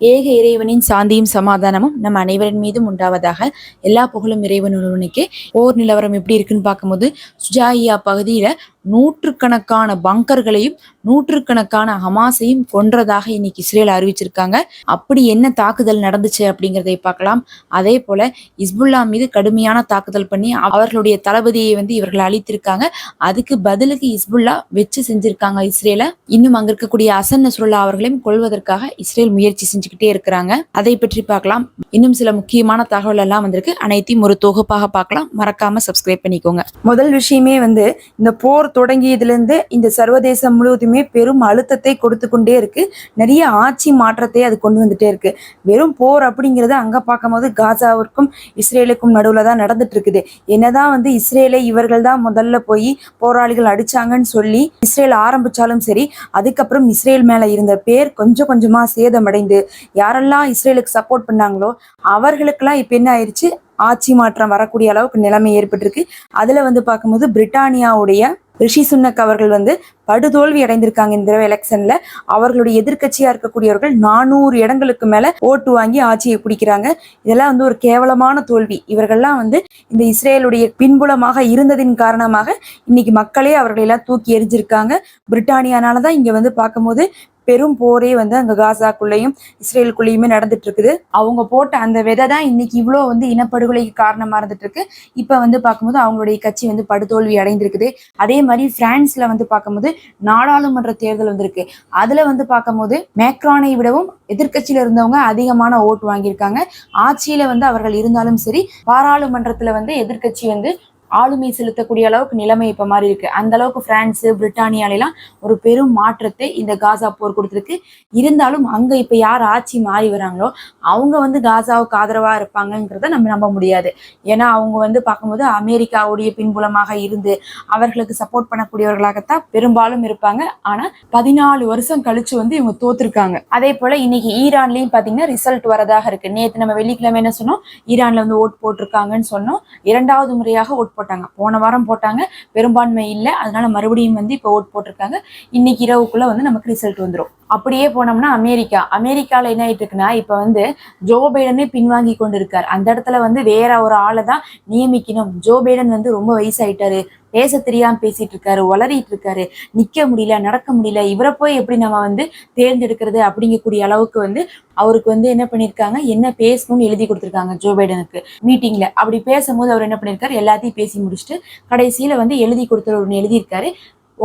ஏக இறைவனின் சாந்தியும் சமாதானமும் நம் அனைவரின் மீதும் உண்டாவதாக எல்லா புகழும் இறைவன் ஒருவனுக்கே போர் நிலவரம் எப்படி இருக்குன்னு பார்க்கும்போது சுஜாயியா பகுதியில நூற்றுக்கணக்கான பங்கர்களையும் நூற்றுக்கணக்கான ஹமாஸையும் கொன்றதாக இன்னைக்கு இஸ்ரேல் அறிவிச்சிருக்காங்க. அப்படி என்ன தாக்குதல் நடந்துச்சு அப்படிங்கிறதை பார்க்கலாம். அதே போல இஸ்புல்லா மீது கடுமையான தாக்குதல் பண்ணி அவர்களுடைய தளபதியை வந்து இவர்கள் அழித்திருக்காங்க. அதுக்கு பதிலுக்கு இஸ்புல்லா வச்சு செஞ்சிருக்காங்க இஸ்ரேல. இன்னும் அங்க இருக்கக்கூடிய அசன் நசுல்லா அவர்களையும் கொள்வதற்காக இஸ்ரேல் முயற்சி செஞ்சுக்கிட்டே இருக்கிறாங்க. அதை பற்றி பார்க்கலாம். இன்னும் சில முக்கியமான தகவல் எல்லாம் வந்திருக்கு. அனைத்தையும் ஒரு தொகுப்பாக பார்க்கலாம். மறக்காம சப்ஸ்கிரைப் பண்ணிக்கோங்க. முதல் விஷயமே வந்து இந்த போர் தொடங்கியதுலேருந்து இந்த சர்வதேசம் முழுவதுமே பெரும் அழுத்தத்தை கொடுத்து கொண்டே இருக்கு. நிறைய ஆட்சி மாற்றத்தை அது கொண்டு வந்துட்டே இருக்கு. வெறும் போர் அப்படிங்கிறது அங்க பார்க்கும்போது காசாவிற்கும் இஸ்ரேலுக்கும் நடுவுல தான் நடந்துட்டு இருக்குது. என்னதான் வந்து இஸ்ரேலை இவர்கள் தான் முதல்ல போய் போராளிகள் அடிச்சாங்கன்னு சொல்லி இஸ்ரேல் ஆரம்பிச்சாலும் சரி அதுக்கப்புறம் இஸ்ரேல் மேல இருந்த பேர் கொஞ்சம் கொஞ்சமா சேதமடைந்து யாரெல்லாம் இஸ்ரேலுக்கு சப்போர்ட் பண்ணாங்களோ அவர்களுக்கெல்லாம் இப்போ என்ன ஆயிடுச்சு ஆட்சி மாற்றம் வரக்கூடிய அளவுக்கு நிலைமை ஏற்பட்டிருக்கு. அதுல வந்து பார்க்கும்போது பிரிட்டானியாவுடைய ரிஷி சுன்னக் அவர்கள் வந்து படுதோல்வி அடைந்திருக்காங்க இந்த தடவை எலெக்ஷன்ல. அவர்களுடைய எதிர்க்கட்சியா இருக்கக்கூடியவர்கள் நானூறு இடங்களுக்கு மேல ஓட்டு வாங்கி ஆட்சியை பிடிக்கிறாங்க. இதெல்லாம் வந்து ஒரு கேவலமான தோல்வி. இவர்கள்லாம் வந்து இந்த இஸ்ரேலுடைய பின்புலமாக இருந்ததின் காரணமாக இன்னைக்கு மக்களே அவர்களை எல்லாம் தூக்கி எரிஞ்சிருக்காங்க பிரிட்டானியானால தான் இங்க வந்து பார்க்கும்போது பெரும் போரே வந்து அங்க காசாக்குள்ளேயும் இஸ்ரேலுக்குள்ளேயுமே நடந்துட்டு இருக்குது அவங்க போட்ட அந்த விதை தான் இன்னைக்கு இவ்வளோ வந்து இனப்படுகொலைக்கு காரணமா இருந்துட்டு இருக்கு இப்ப வந்து பார்க்கும்போது அவங்களுடைய கட்சி வந்து படுதோல்வி அடைந்திருக்குது. அதே மாதிரி பிரான்ஸ்ல வந்து பார்க்கும்போது நாடாளுமன்ற தேர்தல் வந்திருக்கு. அதுல வந்து பார்க்கும்போது மேக்ரானை விடவும் எதிர்க்கட்சியில இருந்தவங்க அதிகமான ஓட்டு வாங்கியிருக்காங்க. ஆட்சியில வந்து அவர்கள் இருந்தாலும் சரி பாராளுமன்றத்துல வந்து எதிர்க்கட்சி வந்து ஆளுமை செலுத்தக்கூடிய அளவுக்கு நிலைமை இப்ப மாதிரி இருக்கு. அந்த அளவுக்கு பிரான்ஸ் பிரிட்டானியாலெல்லாம் ஒரு பெரும் மாற்றத்தை இந்த காசா போர் கொடுத்துருக்கு. இருந்தாலும் அங்க இப்ப யார் ஆட்சி மாறி வராங்களோ அவங்க வந்து காசாவுக்கு ஆதரவா இருப்பாங்கங்கிறத நம்ம நம்ப முடியாது. ஏன்னா அவங்க வந்து பார்க்கும்போது அமெரிக்காவுடைய பின்புலமாக இருந்து அவர்களுக்கு சப்போர்ட் பண்ணக்கூடியவர்களாகத்தான் பெரும்பாலும் இருப்பாங்க. ஆனா பதினாலு வருஷம் கழிச்சு வந்து இவங்க தோத்துருக்காங்க. அதே போல இன்னைக்கு ஈரான்லயும் பாத்தீங்கன்னா ரிசல்ட் வரதாக இருக்கு. நேத்து நம்ம வெள்ளிக்கிழமை என்ன சொன்னோம். ஈரான்ல வந்து ஓட் போட்டிருக்காங்கன்னு சொன்னோம். இரண்டாவது முறையாக ஓட் போட்டாங்க. போன வாரம் போட்டாங்க. பெரும்பான்மை இல்லை. அதனால மறுபடியும் வந்து இப்போ ஓட் போட்டிருக்காங்க. இன்னைக்கு இரவுக்குள்ள வந்து நமக்கு ரிசல்ட் வந்துடும் அப்படியே போனோம்னா அமெரிக்கா. அமெரிக்கால என்ன ஆயிட்டு இருக்குன்னா இப்போ வந்து ஜோ பைடனே பின்வாங்கி கொண்டு இருக்கார் அந்த இடத்துல வந்து வேற ஒரு ஆளை தான் நியமிக்கணும். ஜோ பைடன் வந்து ரொம்ப வயசாயிட்டாரு. பேச தெரியாம பேசிட்டு இருக்காரு வளரிட்டு இருக்காரு நிக்க முடியல நடக்க முடியல. இவரை போய் எப்படி நம்ம வந்து தேர்ந்தெடுக்கிறது அப்படிங்கக்கூடிய அளவுக்கு வந்து அவருக்கு வந்து என்ன பண்ணிருக்காங்க? என்ன பேசணும்னு எழுதி கொடுத்துருக்காங்க ஜோ பைடனுக்கு. மீட்டிங்ல அப்படி பேசும்போது அவர் என்ன பண்ணிருக்காரு? எல்லாத்தையும் பேசி முடிச்சுட்டு கடைசியில வந்து எழுதி கொடுத்தவர் ஒன்று எழுதியிருக்காரு.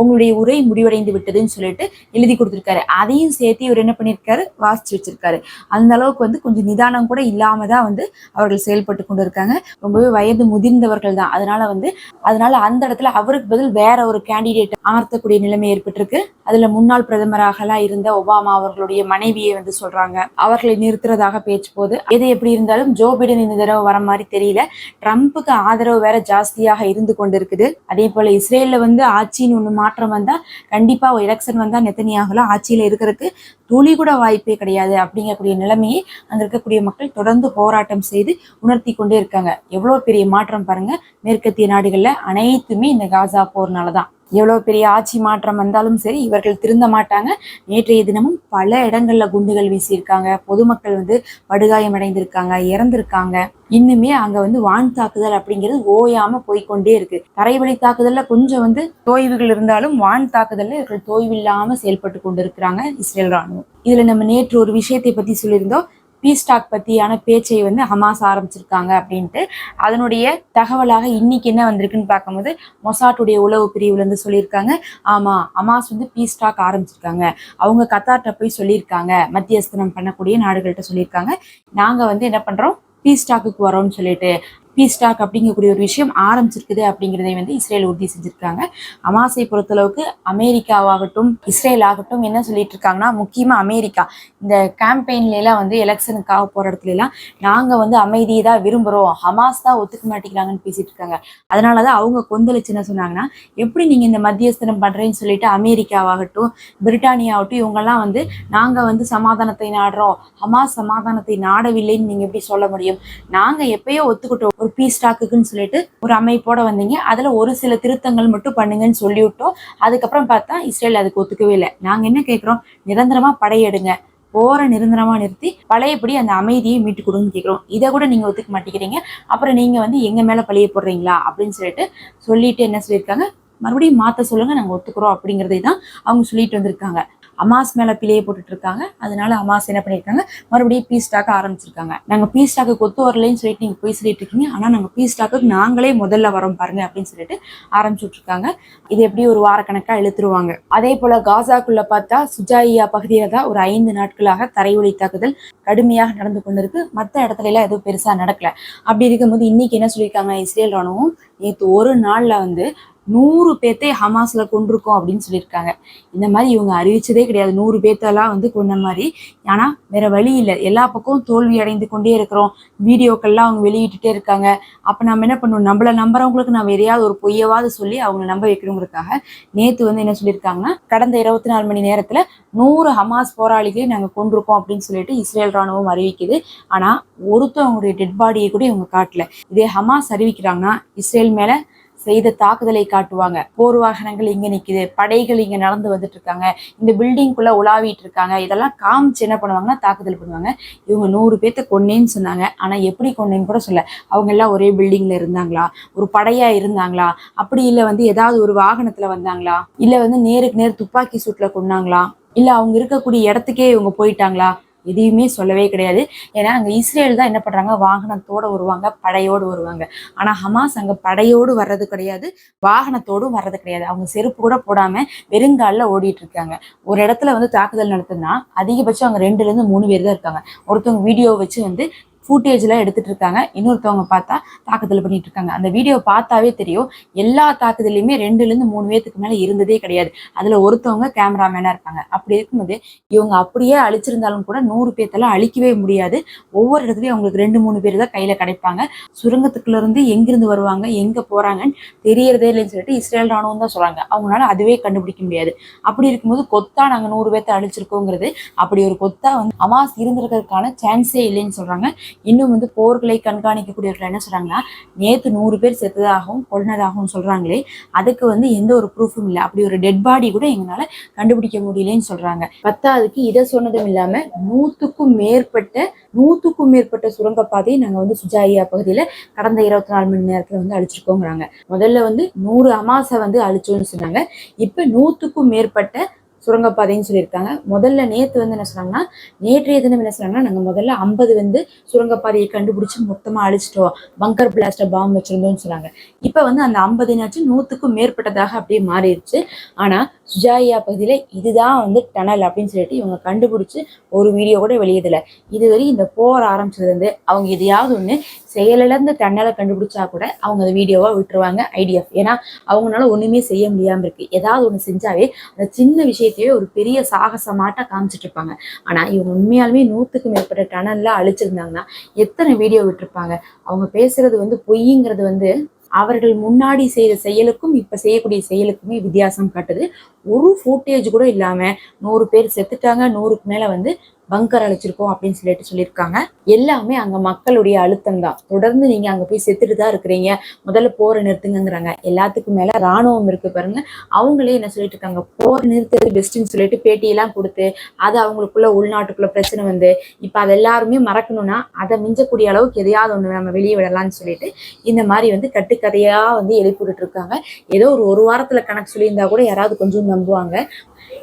உங்களுடைய உரை முடிவடைந்து விட்டதுன்னு சொல்லிட்டு எழுதி கொடுத்துருக்காரு. அதையும் சேர்த்து இவர் என்ன பண்ணியிருக்காரு? வாசிச்சு வச்சிருக்காரு. அந்த அளவுக்கு வந்து கொஞ்சம் நிதானம் கூட இல்லாம தான் வந்து அவர்கள் செயல்பட்டு கொண்டு இருக்காங்க ரொம்பவே வயது முதிர்ந்தவர்கள் தான். அதனால வந்து அதனால அந்த இடத்துல அவருக்கு பதில் வேற ஒரு கேண்டிடேட் அமர்த்தக்கூடிய நிலைமை ஏற்பட்டிருக்கு. அதுல முன்னாள் பிரதமராகலாம் இருந்த ஒபாமா அவர்களுடைய மனைவியை வந்து சொல்றாங்க. அவர்களை நிறுத்துறதாக பேச்சு போது எது எப்படி இருந்தாலும் ஜோ பிடன் இந்த தடவை வர மாதிரி தெரியல. ட்ரம்ப்புக்கு ஆதரவு வேற ஜாஸ்தியாக இருந்து கொண்டு இருக்குது அதே போல இஸ்ரேல்ல வந்து ஆட்சின்னு ஒண்ணு மாற்றம் வந்தால் கண்டிப்பாக ஒரு எலெக்ஷன் வந்தால் நெத்தனியாகலாம். ஆட்சியில் இருக்கிறதுக்கு துளி கூட வாய்ப்பே கிடையாது. அப்படிங்கக்கூடிய நிலைமையை அங்கே இருக்கக்கூடிய மக்கள் தொடர்ந்து போராட்டம் செய்து உணர்த்தி கொண்டே இருக்காங்க. எவ்வளோ பெரிய மாற்றம் பாருங்க. மேற்கத்திய நாடுகளில் அனைத்துமே இந்த காசா போர்னாலதான். எவ்வளோ பெரிய ஆட்சி மாற்றம் வந்தாலும் சரி இவர்கள் திருந்த மாட்டாங்க. நேற்றைய தினமும் பல இடங்களில் குண்டுகள் வீசியிருக்காங்க. பொதுமக்கள் வந்து படுகாயம் அடைந்திருக்காங்க இறந்திருக்காங்க. இன்னுமே அங்கே வந்து வான் தாக்குதல் அப்படிங்கிறது ஓயாமல் போய்க்கொண்டே இருக்கு. தரைவழி தாக்குதலில் கொஞ்சம் வந்து தோய்வுகள் இருந்தாலும் வான் தாக்குதலில் இவர்கள் தோய்வில்லாமல் செயல்பட்டு கொண்டு இருக்கிறாங்க இஸ்ரேல் ராணுவம் இதில் நம்ம நேற்று ஒரு விஷயத்தை பற்றி சொல்லியிருந்தோம். பீஸ்டாக் பற்றியான பேச்சை வந்து ஹமாஸ் ஆரம்பிச்சிருக்காங்க அப்படின்ட்டு அதனுடைய தகவலாக இன்னைக்கு என்ன வந்திருக்குன்னு பார்க்கும்போது மொசாட்டுடைய உளவு பிரிவுலேருந்து சொல்லியிருக்காங்க. ஆமா ஹமாஸ் வந்து பீஸ்டாக் ஆரம்பிச்சிருக்காங்க. அவங்க கத்தார்கிட்ட போய் சொல்லியிருக்காங்க. மத்தியஸ்தனம் பண்ணக்கூடிய நாடுகள்கிட்ட சொல்லியிருக்காங்க. நாங்க வந்து என்ன பண்றோம்? டாக்குக்கு வரோம்னு சொல்லிட்டு பீஸ் பீஸ்டாக் அப்படிங்கக்கூடிய ஒரு விஷயம் ஆரம்பிச்சிருக்குது அப்படிங்கிறதை வந்து இஸ்ரேல் உறுதி செஞ்சிருக்காங்க. அமாசை பொறுத்தளவுக்கு அமெரிக்காவாகட்டும் இஸ்ரேல் ஆகட்டும் என்ன சொல்லிட்டு இருக்காங்கன்னா முக்கியமா அமெரிக்கா. இந்த கேம்பெயின்லாம் எல்லாம் வந்து எலெக்ஷனுக்காக போற இடத்துல எல்லாம் நாங்க வந்து அமைதியை தான் விரும்புறோம். ஹமாஸ் தான் ஒத்துக்க மாட்டேங்கிறாங்கன்னு பேசிட்டு இருக்காங்க அதனாலதான் அவங்க கொந்தளிச்சு என்ன சொன்னாங்கன்னா எப்படி நீங்க இந்த மத்தியஸ்தனம் பண்றேன்னு சொல்லிட்டு அமெரிக்காவாகட்டும் பிரிட்டானியாவட்டும் இவங்கெல்லாம் வந்து நாங்க வந்து சமாதானத்தை நாடுறோம். ஹமாஸ் சமாதானத்தை நாடவில்லைன்னு நீங்க எப்படி சொல்ல முடியும்? நாங்க எப்பயோ ஒத்துக்கிட்டோம். ஒரு பீஸ் டாக்குன்னு சொல்லிட்டு ஒரு அமைப்போட வந்தீங்க. அதுல ஒரு சில திருத்தங்கள் மட்டும் பண்ணுங்கன்னு சொல்லிவிட்டோம். அதுக்கப்புறம் பார்த்தா இஸ்ரேல் அதுக்கு ஒத்துக்கவே இல்லை. நாங்க என்ன கேட்குறோம்? நிரந்தரமா படையெடுங்க. போரை நிரந்தரமா நிறுத்தி பழையபடி அந்த அமைதியை மீட்டு கொடுன்னு கேட்குறோம். இதை கூட நீங்க ஒத்துக்க மாட்டேங்கிறீங்க. அப்புறம் நீங்க வந்து எங்க மேல பழிய போடுறீங்களா? அப்படின்னு சொல்லிட்டு சொல்லிட்டு என்ன சொல்லியிருக்காங்க? மறுபடியும் மாத்த சொல்லுங்க நாங்க ஒத்துக்கிறோம் அப்படிங்கறதை தான் அவங்க சொல்லிட்டு வந்திருக்காங்க. அமாஸ் மேல பிழையை போட்டுட்டு இருக்காங்க அதனால அமாஸ் என்ன பண்ணிருக்காங்க? மறுபடியும் பீஸ் டாக்க ஆரம்பிச்சிருக்காங்க. நாங்க பீஸ் ஸ்டாக்கு கொத்து வரலைன்னு சொல்லிட்டு நீங்க போய் சொல்லிட்டு இருக்கீங்க. ஆனா நாங்க பீஸ் ஸ்டாக்கு நாங்களே முதல்ல வரோம் பாருங்க அப்படின்னு சொல்லிட்டு ஆரம்பிச்சுட்ருக்காங்க. இது எப்படி ஒரு வாரக்கணக்கா இழுத்துருவாங்க? அதே போல காசாக்குள்ள பார்த்தா சுஜாயியா பகுதியில் தான் ஒரு ஐந்து நாட்களாக தரைவழி தாக்குதல் கடுமையாக நடந்து கொண்டிருக்கு. மற்ற இடத்துல எல்லாம் எதுவும் பெருசா நடக்கல. அப்படி இருக்கும்போது இன்னைக்கு என்ன சொல்லியிருக்காங்க இஸ்ரேல் ராணுவம் நேற்று ஒரு நாள்ல வந்து நூறு பேர்த்தே ஹமாஸ்ல கொண்டிருக்கோம் அப்படின்னு சொல்லியிருக்காங்க. இந்த மாதிரி இவங்க அறிவிச்சதே கிடையாது. நூறு பேர்த்தெல்லாம் வந்து கொண்ட மாதிரி. ஆனா வேற வழி இல்லை. எல்லா பக்கமும் தோல்வி அடைந்து கொண்டே இருக்கிறோம். வீடியோக்கள்லாம் அவங்க வெளியிட்டுட்டே இருக்காங்க. அப்ப நம்ம என்ன பண்ணுவோம் நம்மள நம்புறவங்களுக்கு நம்ம எதையாவது ஒரு பொய்யவாவது சொல்லி அவங்க நம்ப வைக்கணுங்கிறதுக்காக நேத்து வந்து என்ன சொல்லியிருக்காங்கன்னா கடந்த இருபத்தி நாலு மணி நேரத்துல நூறு ஹமாஸ் போராளிகளை நாங்க கொண்டிருக்கோம் அப்படின்னு சொல்லிட்டு இஸ்ரேல் ராணுவம் அறிவிக்குது. ஆனா ஒருத்தவங்களுடைய டெட் பாடியை கூட இவங்க காட்டல. இதே ஹமாஸ் அறிவிக்கிறாங்கன்னா இஸ்ரேல் மேல செய்த தாக்குதலை காட்டுவாங்க. போர் வாகனங்கள் இங்க நிக்குது படைகள் இங்க நடந்து வந்துட்டு இருக்காங்க இந்த பில்டிங்குள்ள உலாவிட்டு இருக்காங்க இதெல்லாம் காமிச்சு என்ன பண்ணுவாங்கன்னா தாக்குதல் பண்ணுவாங்க. இவங்க நூறு பேர்த்த கொன்னேன்னு சொன்னாங்க. ஆனா எப்படி கொன்னேன்னு கூட சொல்ல. அவங்க எல்லாம் ஒரே பில்டிங்ல இருந்தாங்களா? ஒரு படையா இருந்தாங்களா? அப்படி இல்ல வந்து ஏதாவது ஒரு வாகனத்துல வந்தாங்களா? இல்ல வந்து நேருக்கு நேர் துப்பாக்கி சூட்ல கொன்னாங்களா? இல்ல அவங்க இருக்கக்கூடிய இடத்துக்கே இவங்க போயிட்டாங்களா? எதையுமே சொல்லவே கிடையாது. ஏன்னா அங்கே இஸ்ரேல் தான் என்ன பண்ணுறாங்க வாகனத்தோட வருவாங்க படையோடு வருவாங்க. ஆனால் ஹமாஸ் அங்கே படையோடு வர்றது கிடையாது வாகனத்தோடும் வர்றது கிடையாது. அவங்க செருப்பு கூட போடாம வெறுங்காலில் ஓடிட்டு இருக்காங்க. ஒரு இடத்துல வந்து தாக்குதல் நடத்துனா அதிகபட்சம் அவங்க ரெண்டுலேருந்து மூணு பேர் தான் இருக்காங்க. ஒருத்தவங்க வீடியோ வச்சு வந்து ஃபுட்டேஜ்லாம் எடுத்துட்டு இருக்காங்க. இன்னொருத்தவங்க பார்த்தா தாக்குதல் பண்ணிட்டு இருக்காங்க. அந்த வீடியோ பார்த்தாவே தெரியும். எல்லா தாக்குதலையுமே ரெண்டுலேருந்து மூணு பேத்துக்கு மேலே இருந்ததே கிடையாது. அதில் ஒருத்தவங்க கேமராமேனாக இருப்பாங்க. அப்படி இருக்கும்போது இவங்க அப்படியே அழிச்சிருந்தாலும் கூட நூறு பேர்த்தெல்லாம் அழிக்கவே முடியாது. ஒவ்வொரு இடத்துலையும் அவங்களுக்கு ரெண்டு மூணு பேர் தான் கையில் கிடைப்பாங்க. சுரங்கத்துக்குள்ளேருந்து இருந்து வருவாங்க எங்கே போகிறாங்கன்னு தெரியறதே இல்லைன்னு சொல்லிட்டு இஸ்ரேல் ராணுவம் தான் சொல்கிறாங்க அவங்களால அதுவே கண்டுபிடிக்க முடியாது. அப்படி இருக்கும்போது கொத்தா நாங்கள் நூறு பேர்த்த அழிச்சிருக்கோங்கிறது அப்படி ஒரு கொத்தா வந்து அமாஸ் இருந்திருக்கிறதுக்கான சான்ஸே இல்லைன்னு சொல்கிறாங்க இன்னும் வந்து போர்களை கண்காணிக்கக்கூடியவர்கள் என்ன சொல்றாங்கன்னா நேற்று நூறு பேர் செத்ததாகவும் கொன்னதாகவும் சொல்றாங்களே அதுக்கு வந்து எந்த ஒரு ப்ரூஃபும் இல்லை. அப்படி ஒரு டெட் பாடி கூட எங்களால் கண்டுபிடிக்க முடியலன்னு சொல்றாங்க. பத்தாவதுக்கு இதை சொன்னதும் இல்லாம நூத்துக்கும் மேற்பட்ட நூத்துக்கும் மேற்பட்ட சுரங்கப்பாதையை நாங்கள் வந்து சுஜாயியா பகுதியில் கடந்த இருபத்தி நாலு மணி நேரத்தில் வந்து அழிச்சிருக்கோங்கிறாங்க. முதல்ல வந்து நூறு அமாசை வந்து அழிச்சோன்னு சொன்னாங்க. இப்போ நூற்றுக்கும் மேற்பட்ட சுரங்கப்பாதைன்னு சொல்லியிருக்காங்க. முதல்ல நேத்து வந்து என்ன சொன்னாங்கன்னா நேற்றைய தினம் என்ன சொன்னாங்கன்னா நாங்க முதல்ல ஐம்பது வந்து சுரங்கப்பாதையை கண்டுபிடிச்சு மொத்தமா அழிச்சிட்டோம். பங்கர் பிளாஸ்டர் பாம்பு வச்சிருந்தோம்னு சொன்னாங்க. இப்ப வந்து அந்த ஐம்பது நாச்சு நூத்துக்கும் மேற்பட்டதாக அப்படியே மாறிடுச்சு. ஆனா சுஜாயா பகுதியில் இதுதான் வந்து டனல் அப்படின்னு சொல்லிட்டு இவங்க கண்டுபிடிச்சி ஒரு வீடியோ கூட வெளியிடல. இதுவரை இந்த போர் ஆரம்பிச்சதுலேருந்து அவங்க எதையாவது ஒன்று செயலிழந்த டன்னலை கண்டுபிடிச்சா கூட அவங்க அந்த வீடியோவாக விட்டுருவாங்க ஐடிஎஃப் ஏன்னா அவங்களால ஒன்றுமே செய்ய முடியாமல் இருக்குது ஏதாவது ஒன்று செஞ்சாவே அந்த சின்ன விஷயத்தையே ஒரு பெரிய சாகசமாட்டாக காமிச்சிட்டு இருப்பாங்க. ஆனால் இவங்க உண்மையாலுமே நூற்றுக்கு மேற்பட்ட டனல்ல அழிச்சிருந்தாங்கன்னா எத்தனை வீடியோ விட்டுருப்பாங்க? அவங்க பேசுறது வந்து பொய்ங்கிறது வந்து அவர்கள் முன்னாடி செய்த செயலுக்கும் இப்போ செய்யக்கூடிய செயலுக்குமே வித்தியாசம் காட்டுது. ஒரு ஃபூட்டேஜ் கூட இல்லாமல் நூறு பேர் செத்துட்டாங்க நூறுக்கு மேலே வந்து பங்கர் அழைச்சிருக்கோம் அப்படின்னு சொல்லிட்டு சொல்லியிருக்காங்க. எல்லாமே அங்கே மக்களுடைய அழுத்தம் தான். தொடர்ந்து நீங்கள் அங்கே போய் செத்துட்டு தான் இருக்கிறீங்க. முதல்ல போரை நிறுத்துங்கிறாங்க எல்லாத்துக்கும் மேலே ராணுவம் இருக்கு பாருங்க. அவங்களே என்ன சொல்லிட்டு இருக்காங்க? போர் நிறுத்துறது பெஸ்ட்டுன்னு சொல்லிட்டு பேட்டியெல்லாம் கொடுத்து அது அவங்களுக்குள்ள உள்நாட்டுக்குள்ள பிரச்சனை வந்து இப்போ அது எல்லாருமே மறக்கணும்னா அதை மிஞ்சக்கூடிய அளவுக்கு எதையாவது ஒன்று நம்ம வெளியே விடலாம்னு சொல்லிட்டு இந்த மாதிரி வந்து கட்டுக்கதையாக வந்து எழுப்பிவிட்டு இருக்காங்க. ஏதோ ஒரு ஒரு வாரத்தில் கணக்கு சொல்லியிருந்தா கூட யாராவது கொஞ்சம் நம்புவாங்க.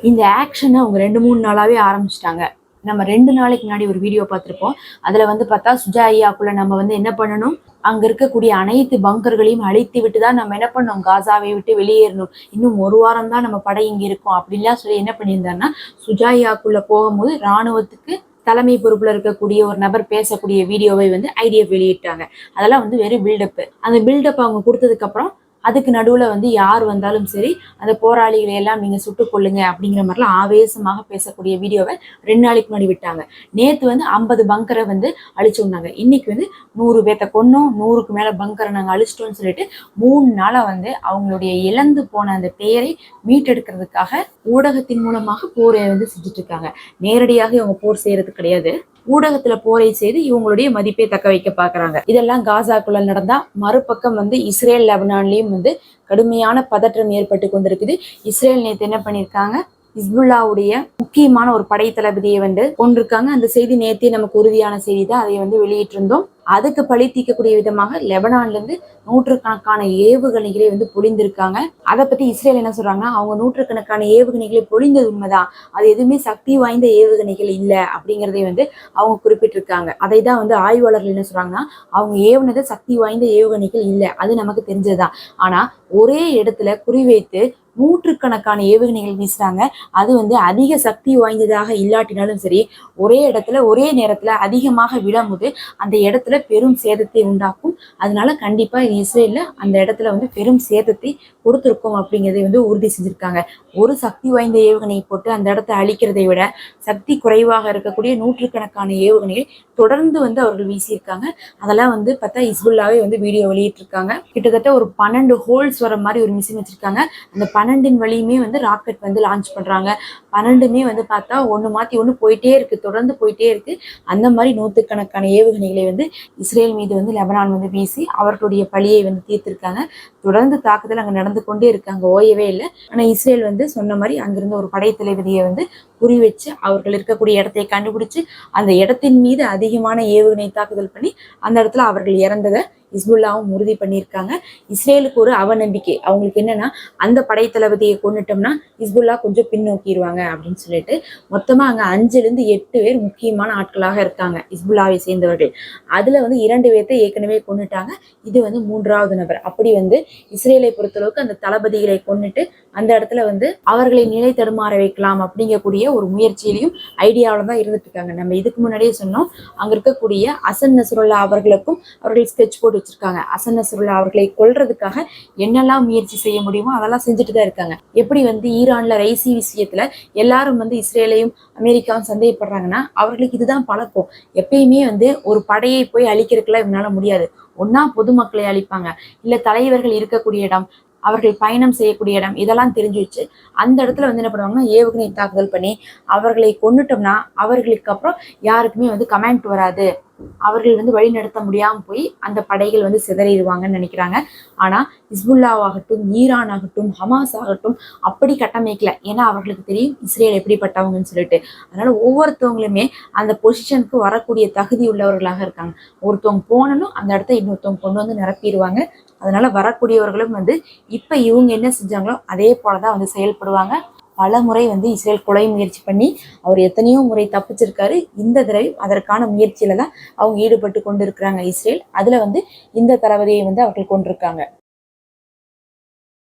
இந்த ஆக்ஷனை அவங்க ரெண்டு மூணு நாளாவே ஆரம்பிச்சிட்டாங்க. நம்ம ரெண்டு நாளைக்கு முன்னாடி ஒரு வீடியோ பார்த்துருப்போம். அதில் வந்து பார்த்தா சுஜா ஐயாக்குள்ள நம்ம வந்து என்ன பண்ணணும்? அங்கே இருக்கக்கூடிய அனைத்து பங்கர்களையும் அழித்து விட்டு தான் நம்ம என்ன பண்ணோம் காசாவை விட்டு வெளியேறணும். இன்னும் ஒரு வாரம் தான் நம்ம படை இங்கே இருக்கும் அப்படின்லாம் சொல்லி என்ன பண்ணியிருந்தாருன்னா சுஜாயாக்குள்ள போகும்போது ராணுவத்துக்கு தலைமை பொறுப்பில் இருக்கக்கூடிய ஒரு நபர் பேசக்கூடிய வீடியோவை வந்து ஐடியா வெளியிட்டாங்க. அதெல்லாம் வந்து வெறும் பில்டப்பு அந்த பில்டப் அவங்க கொடுத்ததுக்கப்புறம் அதுக்கு நடுவில் வந்து யார் வந்தாலும் சரி அந்த போராளிகளை எல்லாம் நீங்கள் சுட்டு கொள்ளுங்க அப்படிங்கிற மாதிரிலாம் ஆவேசமாக பேசக்கூடிய வீடியோவை ரெண்டு நாளைக்கு முன்னாடி விட்டாங்க. நேற்று வந்து ஐம்பது பங்கரை வந்து அழிச்சுனாங்க இன்னைக்கு வந்து நூறு பேத்த கொன்னோம் நூறுக்கு மேலே பங்கரை நாங்கள் அழிச்சிட்டோம்னு சொல்லிட்டு மூணு நாளாக வந்து அவங்களுடைய இழந்து போன அந்த பெயரை மீட்டெடுக்கிறதுக்காக ஊடகத்தின் மூலமாக போரை வந்து செஞ்சுட்டு இருக்காங்க. நேரடியாக இவங்க போர் செய்யறது கிடையாது. ஊடகத்துல போரை செய்து இவங்களுடைய மதிப்பை தக்க வைக்க பாக்குறாங்க. இதெல்லாம் காசாக்குள்ள நடந்தா மறுபக்கம் வந்து இஸ்ரேல் லெபனான்லயும் வந்து கடுமையான பதற்றம் ஏற்பட்டு கொண்டிருக்குது. இஸ்ரேல் நேற்று என்ன பண்ணியிருக்காங்க இஸ்புல்லாவுடைய முக்கியமான ஒரு படை தளபதியை வந்து கொண்டிருக்காங்க. அந்த செய்தி நேத்தே நமக்கு உறுதியான செய்தி தான் அதை வந்து வெளியிட்டிருந்தோம். அதுக்கு பழி தீர்க்கக்கூடிய விதமாக லெபனான்ல இருந்து நூற்றுக்கணக்கான ஏவுகணைகளை வந்து பொழிந்திருக்காங்க. அதை பத்தி இஸ்ரேல் என்ன சொல்றாங்கன்னா அவங்க நூற்றுக்கணக்கான ஏவுகணைகளை பொழிந்தது உண்மைதான். அது எதுவுமே சக்தி வாய்ந்த ஏவுகணைகள் இல்லை அப்படிங்கிறதை வந்து அவங்க குறிப்பிட்டிருக்காங்க. அதை தான் வந்து ஆய்வாளர்கள் என்ன சொல்றாங்கன்னா அவங்க ஏவுனது சக்தி வாய்ந்த ஏவுகணைகள் இல்லை. அது நமக்கு தெரிஞ்சதுதான். ஆனா ஒரே இடத்துல குறிவைத்து நூற்றுக்கணக்கான ஏவுகணைகள் வீசுறாங்க. அது வந்து அதிக சக்தி வாய்ந்ததாக இல்லாட்டினாலும் சரி ஒரே இடத்துல ஒரே நேரத்துல அதிகமாக விழும்போது அந்த இடத்துல பெரும் சேதத்தை உண்டாக்கும். அதனால கண்டிப்பா இஸ்ரேல்ல அந்த இடத்துல வந்து பெரும் சேதத்தை கொடுத்துருக்கோம் அப்படிங்கிறதை வந்து உறுதி செஞ்சிருக்காங்க. ஒரு சக்தி வாய்ந்த ஏவுகணையை போட்டு அந்த இடத்தை அழிக்கிறதை விட சக்தி குறைவாக இருக்கக்கூடிய நூற்றுக்கணக்கான ஏவுகணையை தொடர்ந்து வந்து அவர்கள் வீசியிருக்காங்க. அதெல்லாம் வந்து பார்த்தா இஸ்புல்லாவே வந்து வீடியோ வெளியிட்டிருக்காங்க. கிட்டத்தட்ட ஒரு பன்னெண்டு ஹோல்ஸ் வர மாதிரி ஒரு மிஷின் வச்சிருக்காங்க. அந்த பன்னெண்டின் வழியுமே வந்து ராக்கெட் வந்து லான்ச் பண்றாங்க. பன்னெண்டுமே வந்து பார்த்தா ஒன்று மாற்றி ஒன்று போயிட்டே இருக்கு தொடர்ந்து போயிட்டே இருக்கு. அந்த மாதிரி நூற்றுக்கணக்கான ஏவுகணைகளை வந்து இஸ்ரேல் மீது வந்து லெபனான் வந்து வீசி அவர்களுடைய பழியை வந்து தீர்த்திருக்காங்க. தொடர்ந்து தாக்குதல் அங்கே நடந்து கொண்டே இருக்காங்க அங்கே ஓயவே இல்லை. ஆனால் இஸ்ரேல் வந்து சொன்ன மாதிரி அங்கிருந்து ஒரு படை தளபதியை வந்து குறி வச்சு அவர்கள் இருக்கக்கூடிய இடத்தை கண்டுபிடிச்சு அந்த இடத்தின் மீது அதிகமான ஏவுகணை தாக்குதல் பண்ணி அந்த இடத்துல அவர்கள் இறந்ததை இஸ்புல்லாவும் உறுதி பண்ணியிருக்காங்க. இஸ்ரேலுக்கு ஒரு அவநம்பிக்கை. அவங்களுக்கு என்னன்னா அந்த படை தளபதியை கொண்டுட்டோம்னா இஸ்புல்லா கொஞ்சம் பின்னோக்கிடுவாங்க அப்படின்னு சொல்லிட்டு மொத்தமா அங்க அஞ்சுல இருந்து எட்டு பேர் முக்கியமான ஆட்களாக இருக்காங்க. இஸ்புல்லாவை சேர்ந்தவர்கள். அதுல வந்து இரண்டு பேர்த்தை ஏற்கனவே கொண்டுட்டாங்க இது வந்து மூன்றாவது நபர். அப்படி வந்து இஸ்ரேலை பொறுத்தளவுக்கு அந்த தளபதிகளை கொண்டுட்டு அந்த இடத்துல வந்து அவர்களை நிலை தடுமாற வைக்கலாம் அப்படிங்கக்கூடிய ஒரு முயற்சியிலையும் ஐடியாவில் தான் இருந்துட்டு இருக்காங்க. நம்ம இதுக்கு முன்னாடியே சொன்னோம். அங்க இருக்கக்கூடிய அசன் நசுருல்லா அவர்களுக்கும் அவர்கள் ஸ்கெட்ச் போட்டு வச்சிருக்காங்க. அசன் நசுருல்லா அவர்களை கொல்றதுக்காக என்னெல்லாம் முயற்சி செய்ய முடியுமோ அதெல்லாம் செஞ்சுட்டு தான் இருக்காங்க. எப்படி வந்து ஈரான்ல ரைசி விஷயத்துல எல்லாரும் வந்து இஸ்ரேலையும் அமெரிக்காவும் சந்தேகப்படுறாங்கன்னா அவர்களுக்கு இதுதான் பழக்கம். எப்பயுமே வந்து ஒரு படையை போய் அழிக்கிறதுக்குலாம் இவனால முடியாது. ஒன்னா பொதுமக்களை அழிப்பாங்க. இல்ல தலைவர்கள் இருக்கக்கூடிய இடம் அவர்கள் பயணம் செய்யக்கூடிய இடம் இதெல்லாம் தெரிஞ்சு வச்சு அந்த இடத்துல வந்து என்ன பண்ணுவாங்கன்னா ஏவுகணை தாக்குதல் பண்ணி அவர்களை கொன்னுட்டோம்னா அவர்களுக்கு அப்புறம் யாருக்குமே வந்து கமெண்ட் வராது. அவர்கள் வந்து வழி நடத்த முடியாம போய் அந்த படைகள் வந்து சிதறிடுவாங்கன்னு நினைக்கிறாங்க. ஆனா இஸ்புல்லாவாகட்டும் ஈரான் ஆகட்டும் ஹமாஸ் ஆகட்டும் அப்படி கட்டமைக்கல. ஏன்னா அவர்களுக்கு தெரியும் இஸ்ரேல் எப்படிப்பட்டவங்கன்னு சொல்லிட்டு. அதனால ஒவ்வொருத்தவங்களுமே அந்த பொசிஷனுக்கு வரக்கூடிய தகுதி உள்ளவர்களாக இருக்காங்க. ஒருத்தவங்க போனனும் அந்த இடத்த இன்னொருத்தவங்க கொண்டு வந்து நிரப்பிடுவாங்க. அதனால வரக்கூடியவர்களும் வந்து இப்ப இவங்க என்ன செஞ்சாங்களோ அதே போலதான் வந்து செயல்படுவாங்க. பல முறை வந்து இஸ்ரேல் கொலை முயற்சி பண்ணி அவர் எத்தனையோ முறை தப்பிச்சிருக்காரு. இந்த தடவை அதற்கான முயற்சியில தான் அவங்க ஈடுபட்டு கொண்டு இருக்கிறாங்க இஸ்ரேல். அதுல வந்து இந்த தளபதியை வந்து அவர்கள் கொண்டிருக்காங்க.